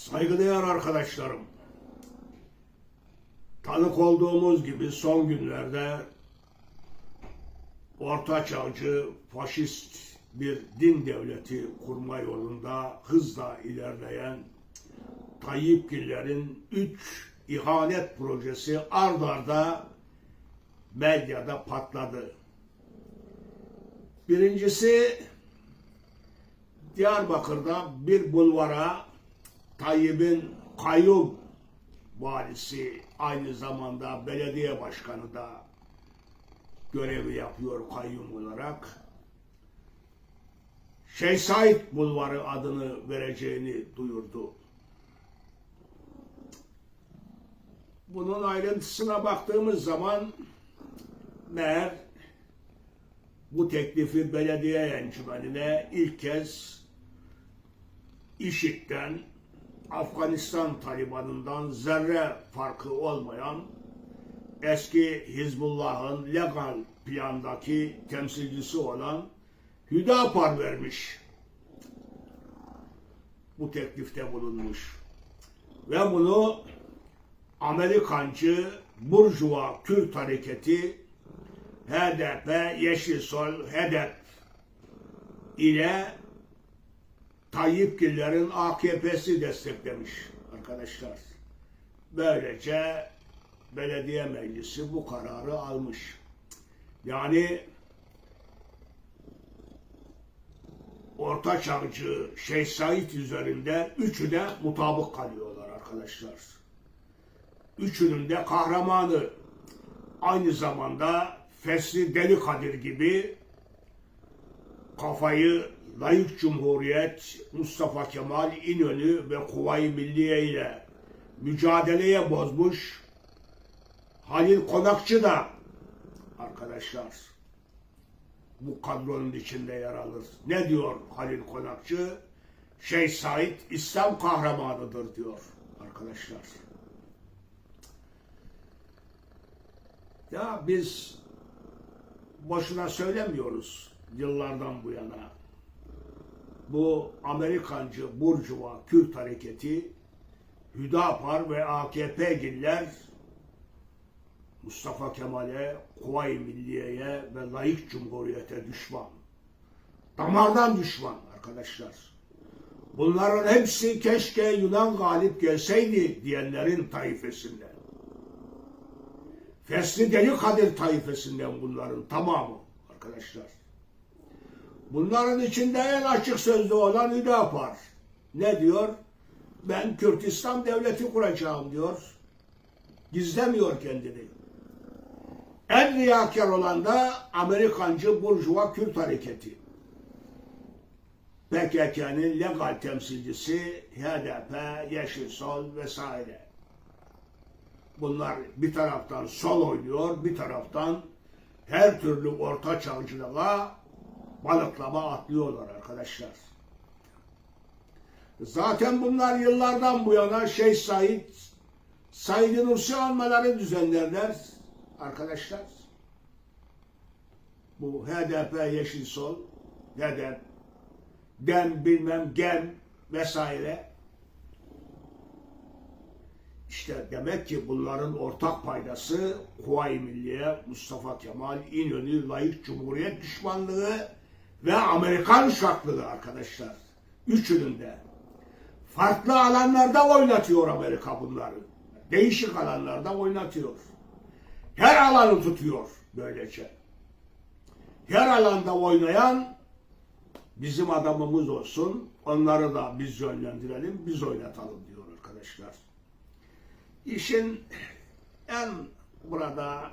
Saygıdeğer arkadaşlarım, tanık olduğumuz gibi son günlerde Orta Çağcı faşist bir din devleti kurma yolunda hızla ilerleyen Tayyipgillerin üç ihanet projesi ard arda medyada patladı. Birincisi Diyarbakır'da bir bulvara Tayyip'in kayyum valisi aynı zamanda belediye başkanı da görevi yapıyor kayyum olarak. Şeyh Said Bulvarı adını vereceğini duyurdu. Bunun ayrıntısına baktığımız zaman meğer bu teklifi belediye encümenine ilk kez IŞİD'den, Afganistan Taliban'ından zerre farkı olmayan eski Hizbullah'ın legal plandaki temsilcisi olan Hüdapar vermiş. Bu teklifte bulunmuş. Ve bunu Amerikancı Burjuva Kürt Hareketi HDP, Yeşil Sol, HEDEP ile Tayyipgillerin AKP'si desteklemiş arkadaşlar. Böylece belediye meclisi bu kararı almış. Yani Orta Çağcı Şeyh Said üzerinde üçü de mutabık kalıyorlar arkadaşlar. Üçünün de kahramanı aynı zamanda Fesli Deli Kadir gibi kafayı layık cumhuriyet Mustafa Kemal İnönü ve Kuvayi Milliye ile mücadeleye bozmuş Halil Konakçı da arkadaşlar bu kadronun içinde yer alır. Ne diyor Halil Konakçı? Şeyh Said İslam kahramanıdır diyor arkadaşlar. Ya biz boşuna söylemiyoruz yıllardan bu yana. Bu Amerikancı Burjuva Kürt hareketi Hüdapar ve AKP giller Mustafa Kemal'e, Kuvayi Milliye'ye ve layık cumhuriyete düşman. Damardan düşman arkadaşlar. Bunların hepsi keşke Yunan galip gelseydi diyenlerin taifesinde. Fesli Deli Kadir taifesinden bunların tamamı arkadaşlar. Bunların içinde en açık sözlü olan Hüdapar. Ne diyor? Ben Kürtistan devleti kuracağım diyor. Gizlemiyor kendini. En riyakar olan da Amerikancı Burjuva Kürt Hareketi. PKK'nın legal temsilcisi HDP, Yeşil Sol vesaire. Bunlar bir taraftan sol oynuyor, bir taraftan her türlü orta çağcılığa balıklama atlıyorlar arkadaşlar. Zaten bunlar yıllardan bu yana Şeyh Said, Said Nursi almaları düzenlerler arkadaşlar. Bu HDP, Yeşil Sol, HDP, DEM bilmem GEM vesaire. İşte demek ki bunların ortak paydası Kuvayi Milliye, Mustafa Kemal, İnönü, layık cumhuriyet düşmanlığı ve Amerikan uşaklığı arkadaşlar. Üçünün de. Farklı alanlarda oynatıyor Amerika bunları. Değişik alanlarda oynatıyor. Her alanı tutuyor böylece. Her alanda oynayan bizim adamımız olsun. Onları da biz yönlendirelim, biz oynatalım diyor arkadaşlar. İşin en burada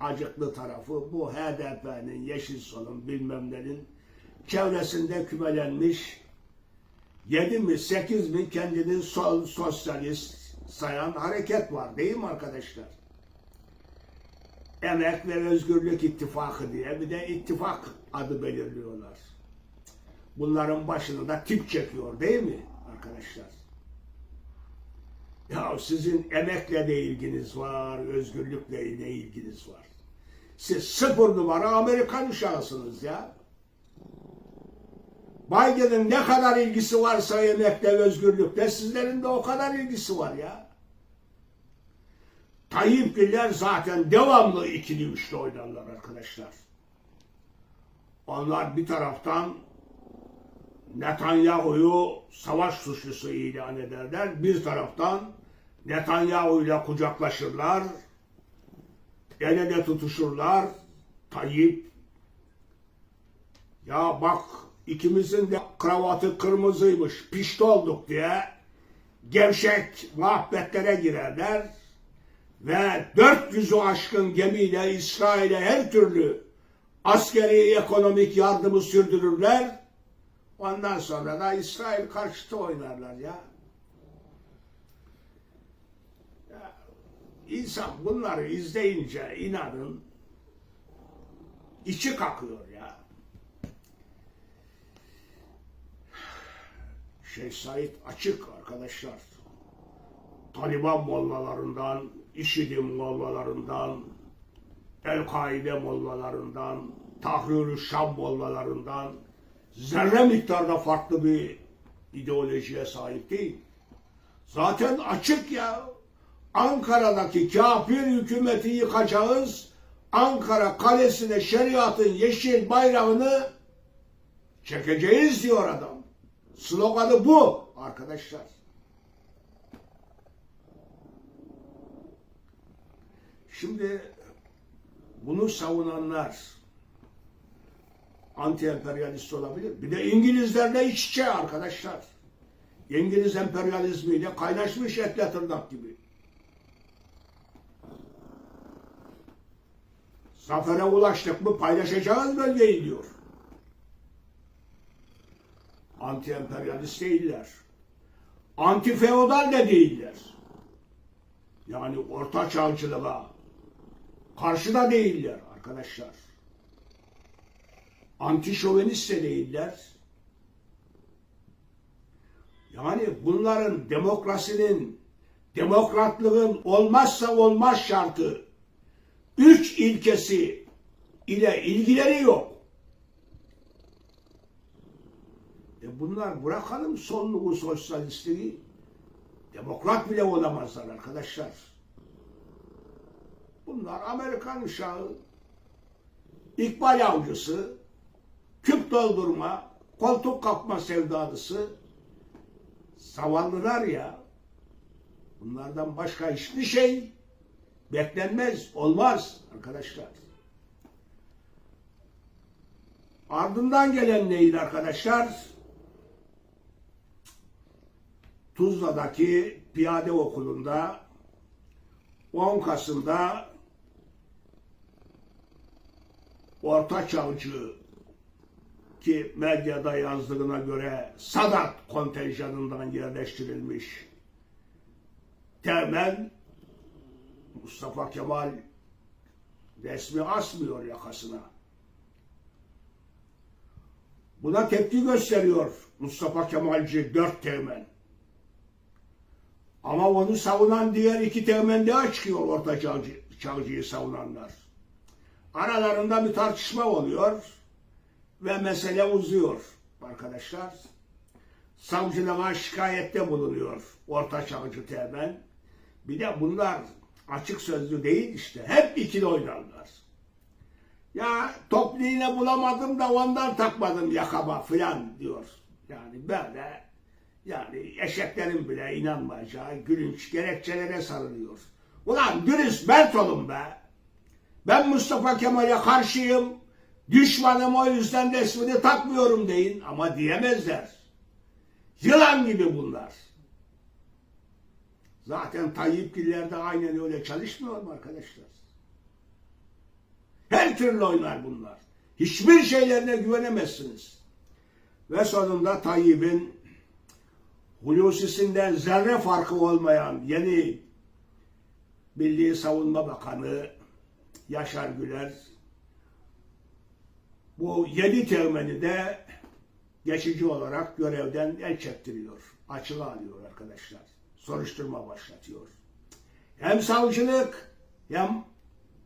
acıklı tarafı bu HDP'nin, Yeşil Sol'un bilmem nenin çevresinde kümelenmiş 7 mi 8 mi kendini sol sosyalist sayan hareket var değil mi arkadaşlar? Emek ve Özgürlük İttifakı diye bir de ittifak adı belirliyorlar. Bunların başını da tip çekiyor değil mi arkadaşlar? Ya sizin emekle de ilginiz var, özgürlükle ne ilginiz var? Siz sıfır numara Amerikan uşağısınız ya. Biden'ın ne kadar ilgisi varsa yemekle, özgürlükle sizlerin de o kadar ilgisi var ya. Tayyipgiller zaten devamlı ikili üçlü oynarlar arkadaşlar. Onlar bir taraftan Netanyahu'yu savaş suçlusu ilan ederler. Bir taraftan Netanyahu ile kucaklaşırlar. El ele tutuşurlar. Tayyip ya bak ikimizin de kravatı kırmızıymış, pişti olduk diye gevşek muhabbetlere girerler ve 400'ü aşkın gemiyle İsrail'e her türlü askeri ekonomik yardımı sürdürürler. Ondan sonra da İsrail karşıtı oynarlar ya. ya insan bunları izleyince inanın içi kakıyor ya. Şeyh Said açık arkadaşlar. Taliban mollalarından, IŞİD'in mollalarından, El-Kaide mollalarından, Tahrir-ü Şam mollalarından zerre miktarda farklı bir ideolojiye sahip değil. Zaten açık ya. Ankara'daki kafir hükümeti yıkacağız. Ankara kalesine şeriatın yeşil bayrağını çekeceğiz diyor adam. Sloganı bu arkadaşlar. Şimdi bunu savunanlar anti-emperyalist olabilir. Bir de İngilizlerle iç içe arkadaşlar. İngiliz emperyalizmiyle kaynaşmış etle tırnak gibi. Zafere ulaştık mı paylaşacağız bölgeyi diyor. Anti-emperyalist değiller. Anti-feodal de değiller. Yani orta çağcılığa karşıda değiller arkadaşlar. Anti-şovenist de değiller. Yani bunların demokrasinin, demokratlığın olmazsa olmaz şartı üç ilkesi ile ilgileri yok. E bunlar bırakalım sonluğu sosyalistliği. Demokrat bile olamazlar arkadaşlar. Bunlar Amerikan uşağı, ikbal avcısı, doldurma, koltuk kapma sevdalısı, zavallılar ya. Bunlardan başka hiçbir şey beklenmez, olmaz arkadaşlar. Ardından gelen neydi arkadaşlar? Tuzla'daki piyade okulunda 10 Kasım'da Orta Çavcı ki medyada yazdığına göre Sadat kontenjanından yerleştirilmiş temel Mustafa Kemal resmi asmıyor yakasına. Buna tepki gösteriyor Mustafa Kemalci dört teğmen. Ama onu savunan diğer iki teğmen daha çıkıyor orta çağcı, çağcıyı savunanlar. Aralarında bir tartışma oluyor ve mesele uzuyor arkadaşlar. Savcılığa şikayette bulunuyor orta çağcı teğmen. Bir de bunlar açık sözlü değil işte. Hep ikili oynarlar. Ya toplu bulamadım da ondan takmadım yakama filan diyor. Yani böyle yani eşeklerin bile inanmayacağı gülünç gerekçelere sarılıyor. Ulan dürüst mert olun be. Ben Mustafa Kemal'e karşıyım. Düşmanım o yüzden resmini takmıyorum deyin ama diyemezler. Yılan gibi bunlar. Zaten Tayyipgiller de aynen öyle çalışmıyor mu arkadaşlar? Her türlü oynar bunlar. Hiçbir şeylerine güvenemezsiniz. Ve sonunda Tayyip'in Hulusi'sinden zerre farkı olmayan yeni Milli Savunma Bakanı Yaşar Güler bu yedi teğmeni de geçici olarak görevden el çektiriyor. Açığa alıyor arkadaşlar. Soruşturma başlatıyor. Hem savcılık hem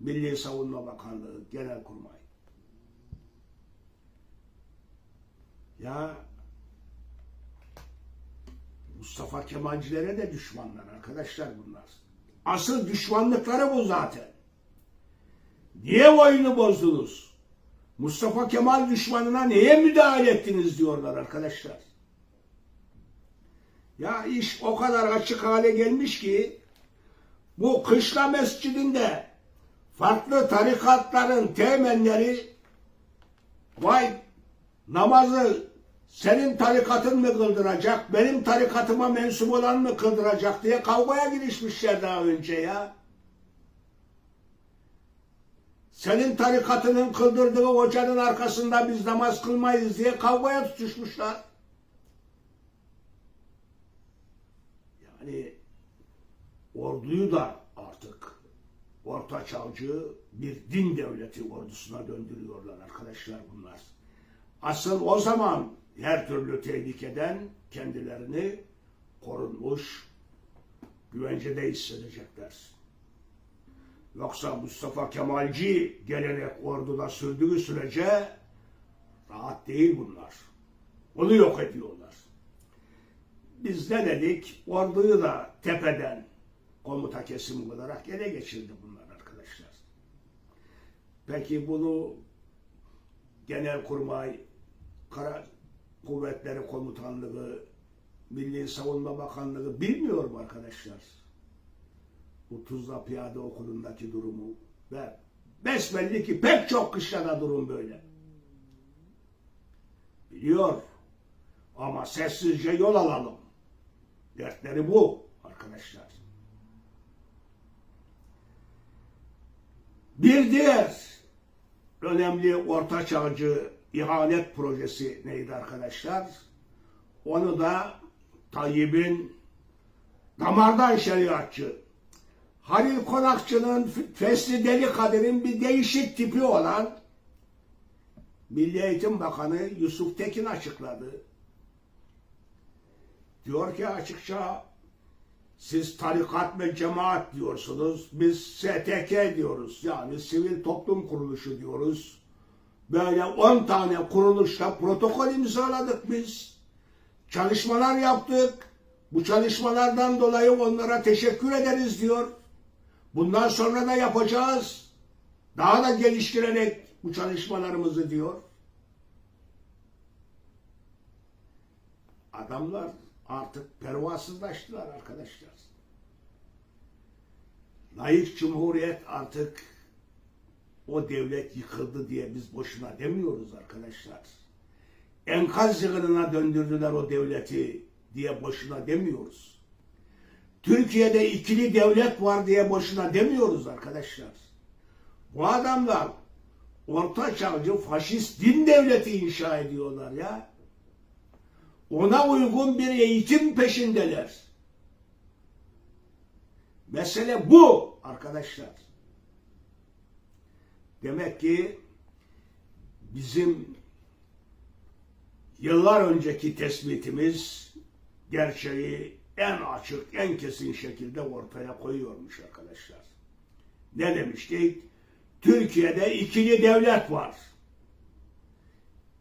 Milli Savunma Bakanlığı Genelkurmay. Ya Mustafa Kemalcilere de düşmanlar arkadaşlar bunlar. Asıl düşmanlıkları bu zaten. Niye oyunu bozdunuz? Mustafa Kemal düşmanına neye müdahale ettiniz diyorlar arkadaşlar. Ya iş o kadar açık hale gelmiş ki bu kışla mescidinde farklı tarikatların temenleri vay namazı senin tarikatın mı kıldıracak, benim tarikatıma mensup olan mı kıldıracak diye kavgaya girişmişler daha önce ya. Senin tarikatının kıldırdığı hocanın arkasında biz namaz kılmayız diye kavgaya tutuşmuşlar. Yani orduyu da artık orta çağcı bir din devleti ordusuna döndürüyorlar arkadaşlar bunlar. Asıl o zaman her türlü tehlikeden kendilerini korunmuş, güvencede hissedecekler. Yoksa Mustafa Kemalci gelenek orduda sürdüğü sürece rahat değil bunlar. Onu yok ediyorlar. Biz ne dedik? Orduyu da tepeden komuta kesimi olarak ele geçirdi bunlar arkadaşlar. Peki bunu Genelkurmay Kara Kuvvetleri Komutanlığı, Milli Savunma Bakanlığı bilmiyor mu arkadaşlar? Bu Tuzla Piyade Okulu'ndaki durumu ve besbelli ki pek çok kışlada durum böyle. Biliyor ama sessizce yol alalım. Dertleri bu arkadaşlar. Bir diğer önemli orta ihanet projesi neydi arkadaşlar? Onu da Tayyip'in damardan şeriatçı Halil Konakçı'nın Fesli Deli Kadir'in bir değişik tipi olan Milli Eğitim Bakanı Yusuf Tekin açıkladı. Diyor ki açıkça siz tarikat ve cemaat diyorsunuz. Biz STK diyoruz. Yani sivil toplum kuruluşu diyoruz. Böyle 10 tane kuruluşla protokol imzaladık biz. Çalışmalar yaptık. Bu çalışmalardan dolayı onlara teşekkür ederiz diyor. Bundan sonra da yapacağız. Daha da geliştirerek bu çalışmalarımızı diyor. Adamlar artık pervasızlaştılar arkadaşlar. Layık Cumhuriyet artık o devlet yıkıldı diye biz boşuna demiyoruz arkadaşlar. Enkaz yığınına döndürdüler o devleti diye boşuna demiyoruz. Türkiye'de ikili devlet var diye boşuna demiyoruz arkadaşlar. Bu adamlar orta çağcı faşist din devleti inşa ediyorlar ya. Ona uygun bir eğitim peşindeler. Mesele bu arkadaşlar. Demek ki bizim yıllar önceki tespitimiz gerçeği en açık, en kesin şekilde ortaya koyuyormuş arkadaşlar. Ne demiştik? Türkiye'de ikili devlet var.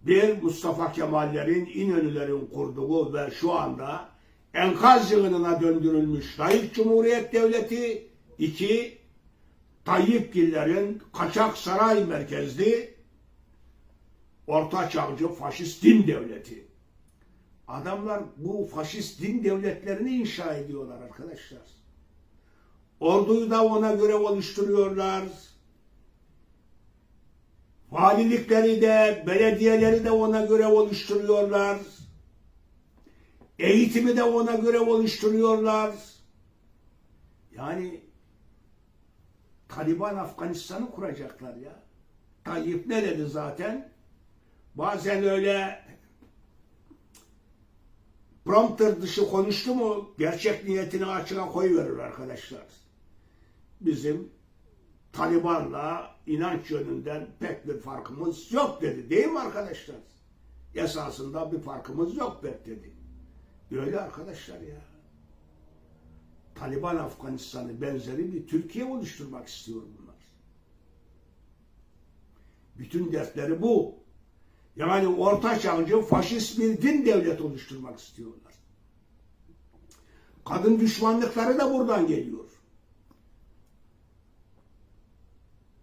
Bir Mustafa Kemallerin, İnönülerin kurduğu ve şu anda enkaz yığınına döndürülmüş layık cumhuriyet devleti. iki Tayyipgillerin kaçak saray merkezli orta çağcı faşist din devleti. Adamlar bu faşist din devletlerini inşa ediyorlar arkadaşlar. Orduyu da ona göre oluşturuyorlar. Valilikleri de, belediyeleri de ona göre oluşturuyorlar. Eğitimi de ona göre oluşturuyorlar. Yani Taliban Afganistan'ı kuracaklar ya. Tayyip ne dedi zaten? Bazen öyle prompter dışı konuştu mu gerçek niyetini açığa koyuverir arkadaşlar. Bizim Taliban'la inanç yönünden pek bir farkımız yok dedi. Değil mi arkadaşlar? Esasında bir farkımız yok pek dedi. Öyle arkadaşlar ya. Taliban Afganistan'ı benzeri bir Türkiye oluşturmak istiyor bunlar. Bütün dertleri bu. Yani orta çağcı faşist bir din devlet oluşturmak istiyorlar. Kadın düşmanlıkları da buradan geliyor.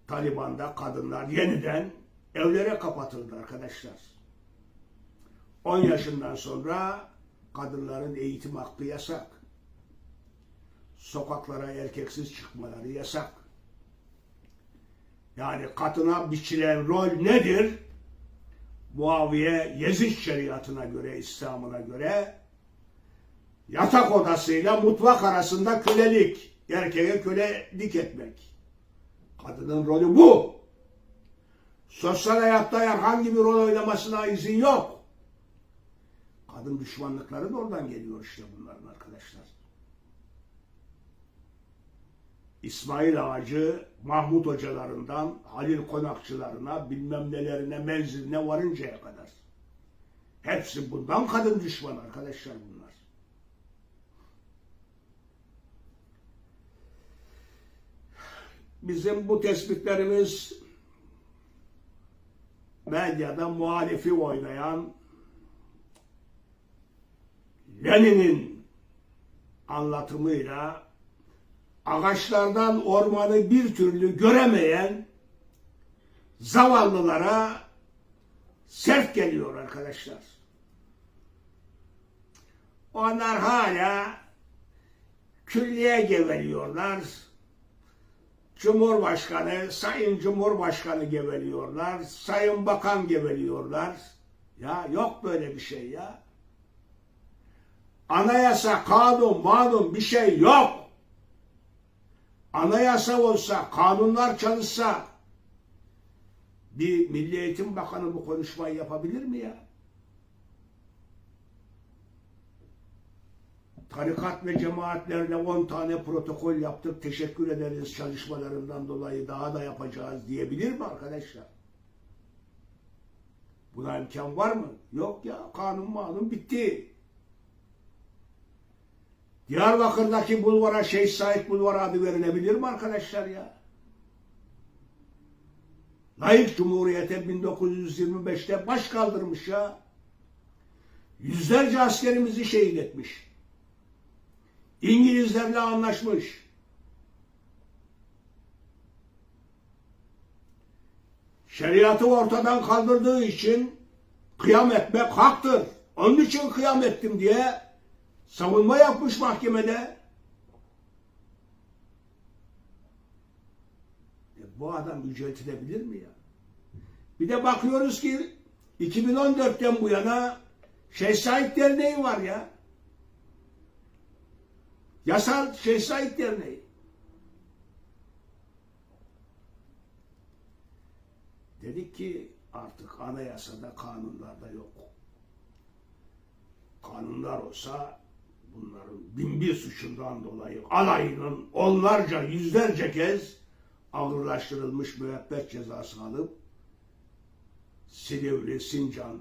Taliban'da kadınlar yeniden evlere kapatıldı arkadaşlar. 10 yaşından sonra kadınların eğitim hakkı yasak. Sokaklara erkeksiz çıkmaları yasak. Yani kadına biçilen rol nedir? Muaviye Yezid şeriatına göre, İslam'ına göre yatak odasıyla mutfak arasında kölelik, erkeğe kölelik etmek. Kadının rolü bu. Sosyal hayatta herhangi bir rol oynamasına izin yok. Kadın düşmanlıkları da oradan geliyor işte bunların arkadaşlar. İsmail Ağacı, Mahmut hocalarından Halil konakçılarına, bilmem nelerine, menziline varıncaya kadar. Hepsi bundan kadın düşmanı arkadaşlar bunlar. Bizim bu tespitlerimiz medyada muhalifi oynayan Lenin'in anlatımıyla ağaçlardan ormanı bir türlü göremeyen zavallılara sert geliyor arkadaşlar. Onlar hala külliye geveliyorlar. Cumhurbaşkanı, Sayın Cumhurbaşkanı geveliyorlar. Sayın Bakan geveliyorlar. Ya yok böyle bir şey ya. Anayasa, kanun, manun bir şey yok. Anayasa olsa, kanunlar çalışsa bir Milli Eğitim Bakanı bu konuşmayı yapabilir mi ya? Tarikat ve cemaatlerle 10 tane protokol yaptık. Teşekkür ederiz çalışmalarından dolayı daha da yapacağız diyebilir mi arkadaşlar? Buna imkan var mı? Yok ya kanun manun bitti. Diyarbakır'daki bulvara Şeyh Said Bulvarı adı verilebilir mi arkadaşlar ya? Layık Cumhuriyete 1925'te baş kaldırmış ya. Yüzlerce askerimizi şehit etmiş. İngilizlerle anlaşmış. Şeriatı ortadan kaldırdığı için kıyam etmek haktır. Onun için kıyam ettim diye savunma yapmış mahkemede. E, bu adam yüceltilebilir mi ya? Bir de bakıyoruz ki 2014'ten bu yana Şeyh Said Derneği var ya. Yasal Şeyh Said Derneği. Dedik ki artık anayasada kanunlarda yok. Kanunlar olsa bunların bin bir suçundan dolayı alayının onlarca yüzlerce kez ağırlaştırılmış müebbet cezası alıp Silivri, Sincan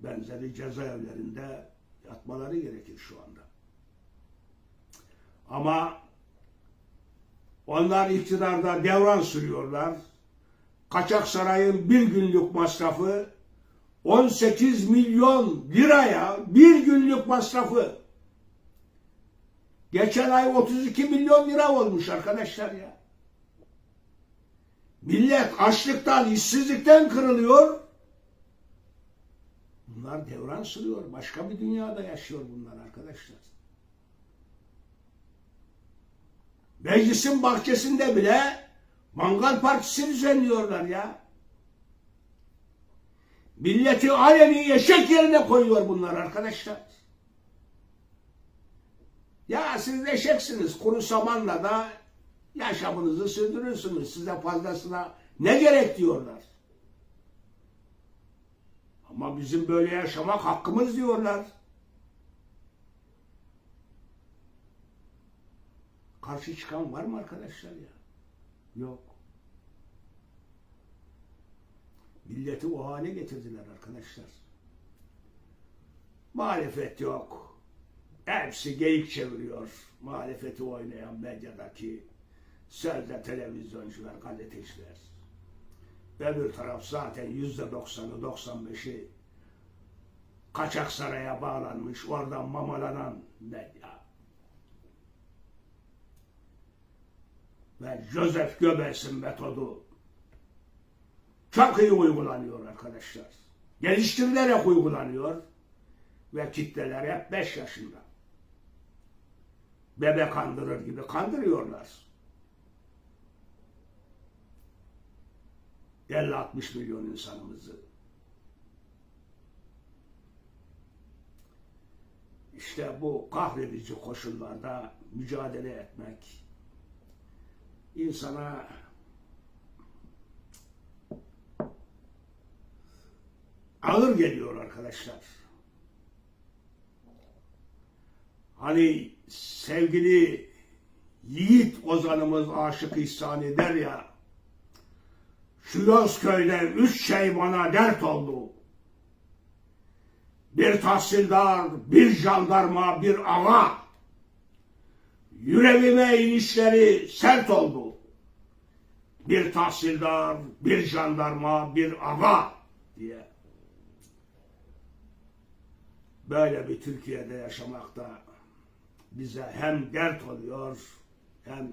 benzeri cezaevlerinde yatmaları gerekir şu anda. Ama onlar iktidarda devran sürüyorlar. Kaçak Saray'ın bir günlük masrafı 18 milyon liraya bir günlük masrafı. Geçen ay 32 milyon lira olmuş arkadaşlar ya. Millet açlıktan, işsizlikten kırılıyor. Bunlar devran sürüyor. Başka bir dünyada yaşıyor bunlar arkadaşlar. Meclisin bahçesinde bile mangal partisi düzenliyorlar ya. Milleti aleni eşek yerine koyuyor bunlar arkadaşlar. Ya siz eşeksiniz. Kuru samanla da yaşamınızı sürdürürsünüz. Size fazlasına ne gerek diyorlar. Ama bizim böyle yaşamak hakkımız diyorlar. Karşı çıkan var mı arkadaşlar ya? Yok. Milleti o hale getirdiler arkadaşlar. Muhalefet yok. Hepsi geyik çeviriyor. Muhalefeti oynayan medyadaki sözde televizyoncular, gazeteciler. Öbür taraf zaten yüzde doksanı, doksan beşi kaçak saraya bağlanmış, oradan mamalanan medya. Ve Joseph Goebbels'in metodu çok iyi uygulanıyor arkadaşlar. Geliştirilerek uygulanıyor ve kitleler hep 5 yaşında. Bebek kandırır gibi kandırıyorlar. 50-60 milyon insanımızı. İşte bu kahredici koşullarda mücadele etmek insana ağır geliyor arkadaşlar. Hani sevgili yiğit ozanımız Aşık İhsan der ya şu Yozköy'de üç şey bana dert oldu. Bir tahsildar, bir jandarma, bir ağa. Yüreğime inişleri sert oldu. Bir tahsildar, bir jandarma, bir ağa diye. Böyle bir Türkiye'de yaşamakta bize hem dert oluyor hem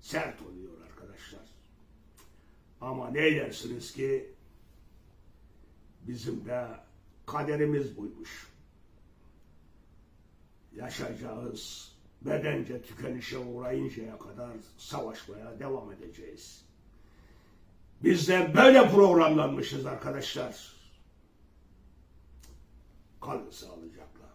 sert oluyor arkadaşlar. Ama ne dersiniz ki bizim de kaderimiz buymuş. Yaşayacağız, bedence tükenişe uğrayıncaya kadar savaşmaya devam edeceğiz. Biz de böyle programlanmışız arkadaşlar. Kalın sağlıcakla.